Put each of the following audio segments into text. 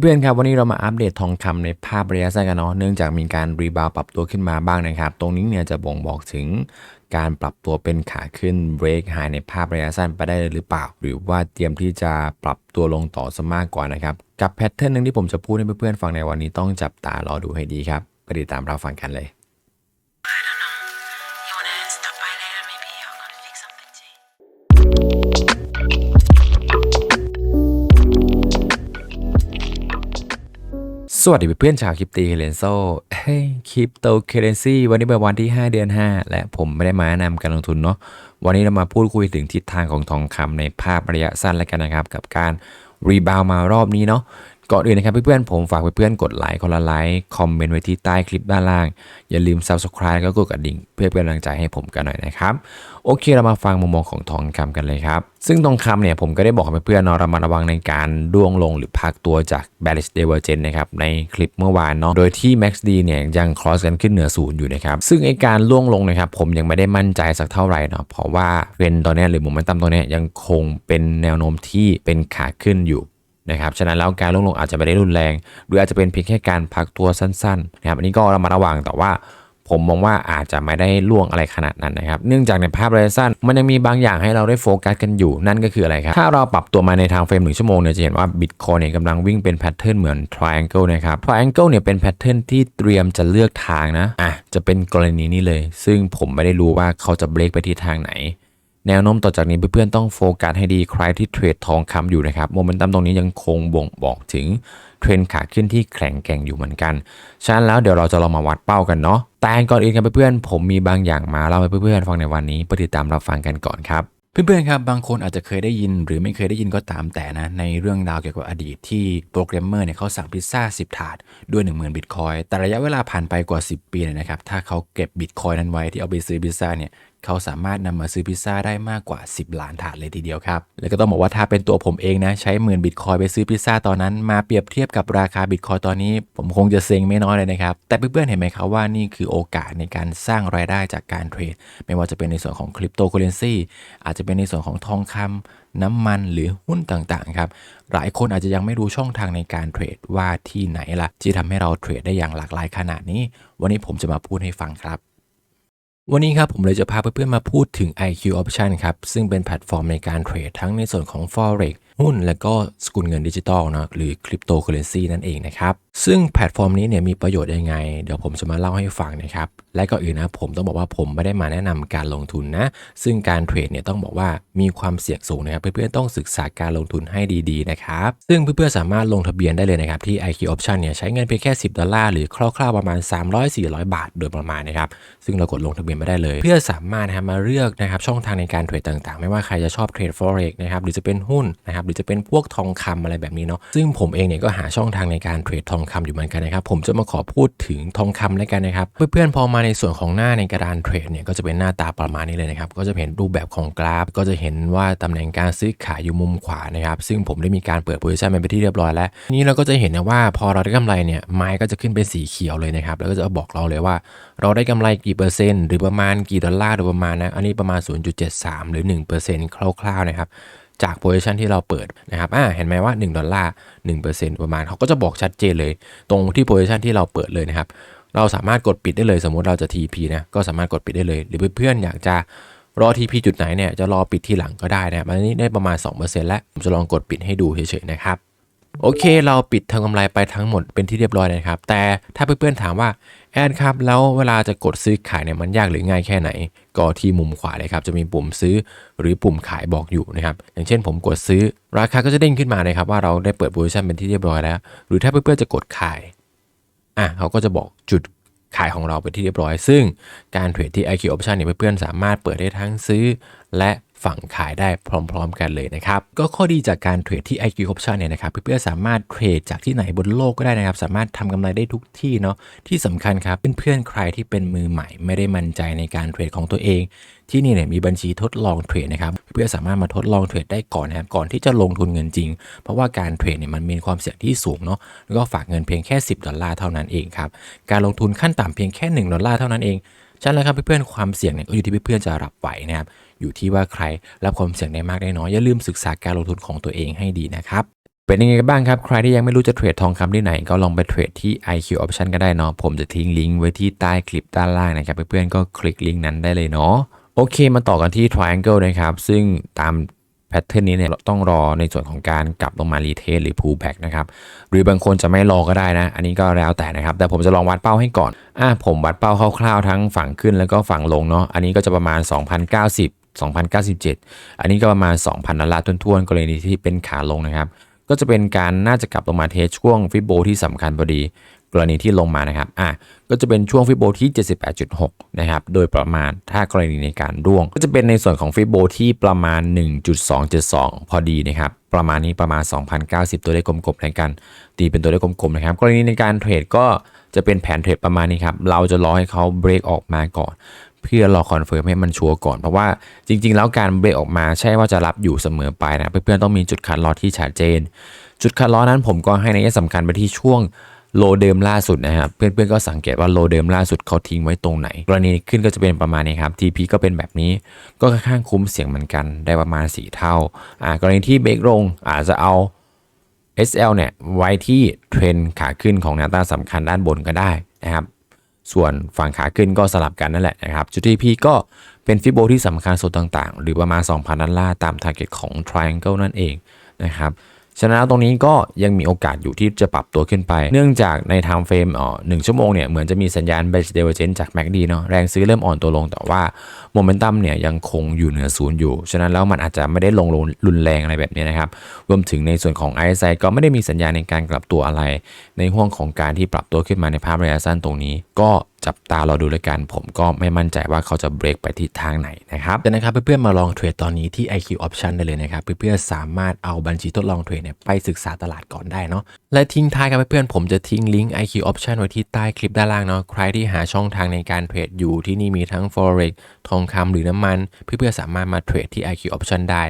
เพื่อนครับวันนี้เรามาอัปเดตทองคำในภาพระยะสั้นกันเนาะเนื่องจากมีการรีบาวปรับตัวขึ้นมาบ้างนะครับ ตรงนี้เนี่ยจะบ่งบอกถึงการปรับตัวเป็นขาขึ้นเบรกไฮในภาพระยะสั้นไปได้หรือเปล่า หรือว่าเตรียมที่จะปรับตัวลงต่อซะมากกว่านะครับ กับแพทเทิร์นหนึ่งที่ผมจะพูดให้เพื่อนๆฟังในวันนี้ต้องจับตารอดูให้ดีครับไปติดตามเราฟังกันเลย สวัสดีเพื่อนชาวคริปตีเคเลนโซเฮ้ยคริปโตเคเรนซีวันนี้เป็นวันที่ 5 เดือน 5 และผมไม่ได้มาแนะนำการลงทุนเนาะ วันนี้เรามาพูดคุยถึงทิศทางของทองคำในภาพระยะสั้นแล้วกันนะครับ กับการรีบาวมารอบนี้เนาะ ก่อนอื่นนะครับเพื่อนๆผมฝากเพื่อนๆกดไลค์คนละไลค์คอมเมนต์ไว้ที่ใต้คลิปด้านล่าง อย่าลืม Subscribe แล้วก็กดกระดิ่ง เพื่อเป็นกำลังใจให้ผมกันหน่อยนะครับโอเคเรามาฟังมุมมองของทองคำกันเลยครับ ซึ่งทองคำเนี่ยผมก็ได้บอกเพื่อนๆเนาะระมัดระวังในการร่วงลงหรือพักตัวจาก bearish divergence นะครับในคลิปเมื่อวานเนาะโดยที่ MACD เนี่ยยัง cross กันขึ้นเหนือศูนย์อยู่นะครับซึ่งไอการร่วงลงนะครับผมยังไม่ได้มั่นใจสักเท่าไหร่เนาะเพราะว่าเทรนตอนเนี้ยหรือโมเมนตัมตอนเนี้ยยังคงเป็นแนวโน้มที่เป็นขาขึ้นอยู่ นะครับฉะนั้นแล้วการลงลงอาจจะไม่ได้รุนแรง หรืออาจจะเป็นเพียงแค่การพักตัวสั้นๆนะครับอันนี้ก็ระมัดระวังแต่ว่าผมมองว่าอาจจะไม่ได้ล่วงอะไรขนาดนั้นนะครับ เนื่องจากในภาพระยะสั้น มันยังมีบางอย่างให้เราได้โฟกัสกันอยู่ นั่นก็คืออะไรครับ ถ้าเราปรับตัวมาในทางเฟรมหนึ่งชั่วโมงเนี่ยจะเห็นว่าบิตคอยเนี่ยกำลังวิ่งเป็นแพทเทิร์นเหมือน triangle นะครับ triangle เนี่ยเป็นแพทเทิร์นที่เตรียมจะเลือกทางนะ อะ จะเป็นกรณีนี้เลย ซึ่งผมไม่ได้รู้ว่าเขาจะเบรกไปที่ทางไหน แนวโน้มต่อจากนี้เพื่อนๆต้องโฟกัสให้ดีใครที่เทรดทองคำอยู่นะครับโมเมนตัมตรงนี้ยังคงบ่งบอกถึงเทรนขาขึ้นที่แข็งแกร่งอยู่เหมือนกัน ฉะนั้นแล้วเดี๋ยวเราจะลองมาวัดเป้ากันเนาะแต่ก่อนอื่นครับเพื่อนๆผมมีบางอย่างมาเล่าให้เพื่อนๆฟังในวันนี้ไปติดตามรับฟังกันก่อนครับเพื่อนๆครับบางคนอาจจะเคยได้ยินหรือไม่เคยได้ยินก็ตามแต่นะในเรื่องราวเกี่ยวกับอดีตที่โปรแกรมเมอร์เนี่ยเขาสั่งพิซซ่า 10 ถาดด้วย 10,000 บิตคอยแต่ระยะเวลาผ่านไปกว่า 10 ปีเนี่ยนะครับถ้าเขาเก็บบิตคอยนั้นไว้ที่เอาไปซื้อพิซซ่าเนี่ย เขาสามารถนำมาซื้อพิซซ่าได้มากกว่า 10 ล้านถาดเลยทีเดียวครับ แล้วก็ต้องบอกว่าถ้าเป็นตัวผมเองนะ ใช้หมื่นบิตคอยไปซื้อพิซซ่าตอนนั้นมาเปรียบเทียบกับราคาบิตคอยตอนนี้ ผมคงจะเซ็งไม่น้อยเลยนะครับ แต่เพื่อนๆเห็นไหมครับว่านี่คือโอกาสในการสร้างรายได้จากการเทรด ไม่ว่าจะเป็นในส่วนของคริปโตเคอเรนซีอาจจะเป็นในส่วนของทองคำน้ำมันหรือหุ้นต่างๆครับ หลายคนอาจจะยังไม่รู้ช่องทางในการเทรดว่าที่ไหนล่ะ ที่ทำให้เราเทรดได้อย่างหลากหลายขนาดนี้ วันนี้ผมจะมาพูดให้ฟังครับ วันนี้ครับผมเลยจะพาเพื่อนๆมาพูดถึง IQ Option ครับ ซึ่งเป็นแพลตฟอร์มในการเทรดทั้งในส่วนของ Forex หุ้นและก็สกุลเงินดิจิตอลนะหรือคริปโตเคอเรนซีนั่นเองนะครับซึ่งแพลตฟอร์มนี้เนี่ยมีประโยชน์ยังไง เดี๋ยวผมจะมาเล่าให้ฟังนะครับ และก็อื่นนะผมต้องบอกว่าผมไม่ได้มาแนะนำการลงทุนนะ ซึ่งการเทรดเนี่ยต้องบอกว่ามีความเสี่ยงสูงนะครับ เพื่อนๆต้องศึกษาการลงทุนให้ดีๆนะครับ ซึ่งเพื่อนๆสามารถลงทะเบียนได้เลยนะครับ ที่ IQ Option เนี่ยใช้เงินเพียงแค่ 10 ดอลลาร์หรือคร่าวๆประมาณ 300-400 บาท โดยประมาณนะครับ ซึ่งเรากดลงทะเบียนไม่ได้เลย เพื่อสามารถนะครับมาเลือกนะครับช่องทางในการเทรดต่างๆ ไม่ว่าใครจะชอบเทรด forex นะครับหรือจะเป็นหุ้นนะครับหรือจะเป็นพวกทองคำอะไรแบบนี้เนาะซึ่งผมเองเนี่ยก็หาช่องทางในการเทรดทองคำอยู่เหมือนกันนะครับผมจะมาขอพูดถึงทองคำแล้วกันนะครับเพื่อนๆพอมาในส่วนของหน้าในกระดานเทรดเนี่ยก็จะเป็นหน้าตาประมาณนี้เลยนะครับก็จะเห็นรูปแบบของกราฟ ก็จะเห็นว่าตำแหน่งการซื้อขายอยู่มุมขวานะครับซึ่งผมได้มีการเปิดโพซิชันไปที่เรียบร้อยแล้วทีนี้เราก็จะเห็นนะว่าพอเราได้กำไรเนี่ยไม้ก็จะขึ้นเป็นสีเขียวเลยนะครับแล้วก็จะบอกเราเลยว่า เราได้กำไรกี่เปอร์เซ็นต์หรือประมาณกี่ดอลลาร์โดยประมาณนะอันนี้ประมาณ 0.73 หรือ 1%คร่าวๆนะครับ จากโพซิชันที่เราเปิดนะครับอ่าเห็นไหมว่า 1 ดอลลาร์1%ประมาณเขาก็จะบอกชัดเจนเลย ตรงที่โพซิชันที่เราเปิดเลยนะครับ เราสามารถกดปิดได้เลยสมมุติเราจะ TP นะก็สามารถกดปิดได้เลย หรือเพื่อนๆอยากจะรอ TP จุดไหนเนี่ยจะรอปิดที่หลังก็ได้นะครับอันนี้ได้ประมาณ 2%แล้วผมจะลองกดปิดให้ดูเฉยๆนะครับโอเค เราปิดทางกำไรไปทั้งหมดเป็นที่เรียบร้อยนะครับ แต่ถ้าเพื่อนๆถามว่า แอดครับ แล้วเวลาจะกดซื้อขายเนี่ยมันยากหรือง่ายแค่ไหน ก็ที่มุมขวาเลยครับ จะมีปุ่มซื้อหรือปุ่มขายบอกอยู่นะครับ อย่างเช่นผมกดซื้อ ราคาก็จะเด้งขึ้นมานะครับ ว่าเราได้เปิดโพซิชันเป็นที่เรียบร้อยแล้ว หรือถ้าเพื่อนๆจะกดขายอะเขาก็จะบอกจุดขายของเราไปนที่เรียบร้อย ซึ่งการเทรดที่ IQ Option เนี่ยเพื่อนๆสามารถเปิดได้ทั้งซื้อและ ฝั่งขายได้พร้อม ๆ กันเลยนะครับ ก็ข้อดีจากการเทรดที่ IQ Option เนี่ยนะครับ เพื่อนๆสามารถเทรดจากที่ไหนบนโลกก็ได้นะครับ สามารถทำกำไรได้ทุกที่เนาะ ที่สำคัญครับ เพื่อนๆใครที่เป็นมือใหม่ไม่ได้มั่นใจในการเทรดของตัวเอง ที่นี่เนี่ยมีบัญชีทดลองเทรดนะครับ เพื่อนๆสามารถมาทดลองเทรดได้ก่อนนะครับ ก่อนที่จะลงทุนเงินจริง เพราะว่าการเทรดเนี่ยมันมีความเสี่ยงที่สูงเนาะ แล้วก็ฝากเงินเพียงแค่ 10 ดอลลาร์เท่านั้นเองครับ การลงทุนขั้นต่ำเพียงแค่ 1 ดอลลาร์เท่านั้นเอง ฉะนั้นแล้วครับเพื่อนๆความเสี่ยงเนี่ยก็อยู่ที่เพื่อนๆจะรับไหวนะครับอยู่ที่ว่าใครรับความเสี่ยงได้มากได้น้อยอย่าลืมศึกษาการลงทุนของตัวเองให้ดีนะครับเป็นยังไงกันบ้างครับ ใครที่ยังไม่รู้จะเทรดทองคำที่ไหน ก็ลองไปเทรดที่ IQ Option ก็ได้เนาะ ผมจะทิ้งลิงก์ไว้ที่ใต้คลิปด้านล่างนะครับ เพื่อนๆก็คลิกลิงก์นั้นได้เลยเนาะ โอเค มาต่อกันที่ Triangle นะครับ ซึ่งตาม พทเทิร์นนี้เนี่ยเราต้องรอในส่วนของการกลับลงมารีเทสหรือ pullback นะครับหรือบางคนจะไม่รอก็ได้นะ อันนี้ก็แล้วแต่นะครับ แต่ผมจะลองวัดเป้าให้ก่อนอะผมวัดเป้าคร่าวๆทั้งฝั่งขึ้นแล้วก็ฝั่งลงเนาะอันนี้ก็จะประมาณ 2,090 2,097 อันนี้ก็ประมาณ 2,000ดอลลาร์ท้วนๆกรณีที่เป็นขาลงนะครับก็จะเป็นการน่าจะกลับลงมาเทสช่วงฟิโบที่สำคัญพอดี กรณีที่ลงมานะครับอะก็จะเป็นช่วงฟิโบที่ 78.6 นะครับ โดยประมาณถ้ากรณีในการร่วง ก็จะเป็นในส่วนของฟิโบที่ประมาณ 1.272 พอดีนะครับ ประมาณนี้ประมาณ 2,090 ตัวเลขกลมๆในการตีเป็นตัวเลขกลมๆนะครับ กรณีในการเทรดก็จะเป็นแผนเทรดประมาณนี้ครับ เราจะรอให้เขาเบรกออกมาก่อน เพื่อรอคอนเฟิร์มให้มันชัวร์ก่อน เพราะว่าจริง ๆ แล้วการเบรกออกมาใช่ว่าจะรับอยู่เสมอไปนะ เพื่อนๆต้องมีจุดคัดลอที่ชัดเจน จุดคัดลอนั้นผมก็ให้ในยสำคัญไปที่ช่วง โลเดิมล่าสุดนะครับ เพื่อนๆก็สังเกตว่าโลเดิมล่าสุดเขาทิ้งไว้ตรงไหน กรณีขึ้นก็จะเป็นประมาณนี้ครับ TP ก็เป็นแบบนี้ก็ค่อนข้างคุ้มเสียงเหมือนกันได้ประมาณ 4 เท่าอ่ากรณีที่เบรกลงอาจจะเอา SL เนี่ยไว้ที่เทรนขาขึ้นของแนวต้านสำคัญด้านบนก็ได้นะครับส่วนฝั่งขาขึ้นก็สลับกันนั่นแหละนะครับจุด TP ก็เป็นฟิโบที่สำคัญสุดต่างๆ หรือประมาณ 2,000ดอลลาร์ตาม target ของ triangle นั่นเองนะครับ ฉะนั้นตรงนี้ก็ยังมีโอกาสอยู่ที่จะปรับตัวขึ้นไป เนื่องจากใน time frame อ๋อหนึ่งชั่วโมงเนี่ยเหมือนจะมีสัญญาณ bearish divergence จาก MACD เนาะแรงซื้อเริ่มอ่อนตัวลงแต่ว่าโมเมนตัมเนี่ยยังคงอยู่เหนือศูนย์อยู่ ฉะนั้นแล้วมันอาจจะไม่ได้ลงรุนแรงอะไรแบบนี้นะครับ รวมถึงในส่วนของ RSI ก็ไม่ได้มีสัญญาณในการกลับตัวอะไร ในห่วงของการที่ปรับตัวขึ้นมาในภาพระยะสั้นตรงนี้ ก็ จับตาเราดูเลยกัน ผมก็ไม่มั่นใจว่าเขาจะเบรกไปทิศทางไหนนะครับแต่นะครับเพื่อนๆมาลองเทรดตอนนี้ที่ IQ Option ได้เลยนะครับ เพื่อนๆสามารถเอาบัญชีทดลองเทรดเนี่ยไปศึกษาตลาดก่อนได้เนาะและทิ้งท้ายกันเพื่อนๆผมจะทิ้งลิงก์ IQ Option ไว้ที่ใต้คลิปด้านล่างเนาะใครที่หาช่องทางในการเทรดอยู่ที่นี่มีทั้ง forex ทองคำหรือน้ำมัน เพื่อนๆสามารถมาเทรดที่ IQ Option ได้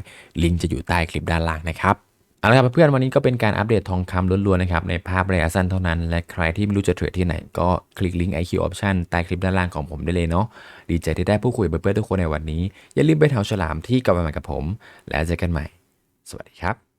ลิงก์จะอยู่ใต้คลิปด้านล่างนะครับ เอาละครับเพื่อนวันนี้ก็เป็นการอัปเดตทองคำล้วนๆนะครับในภาพระยะสั้นเท่านั้น และใครที่ไม่รู้จะเทรดที่ไหนก็คลิกลิงก์ IQ Option ใต้คลิปด้านล่างของผมได้เลยเนาะดีใจที่ได้พูดคุยกับเพื่อนๆทุกคนในวันนี้ อย่าลืมไปแถวฉลามที่กลับมาใหม่กับผม แล้วเจอกันใหม่ สวัสดีครับ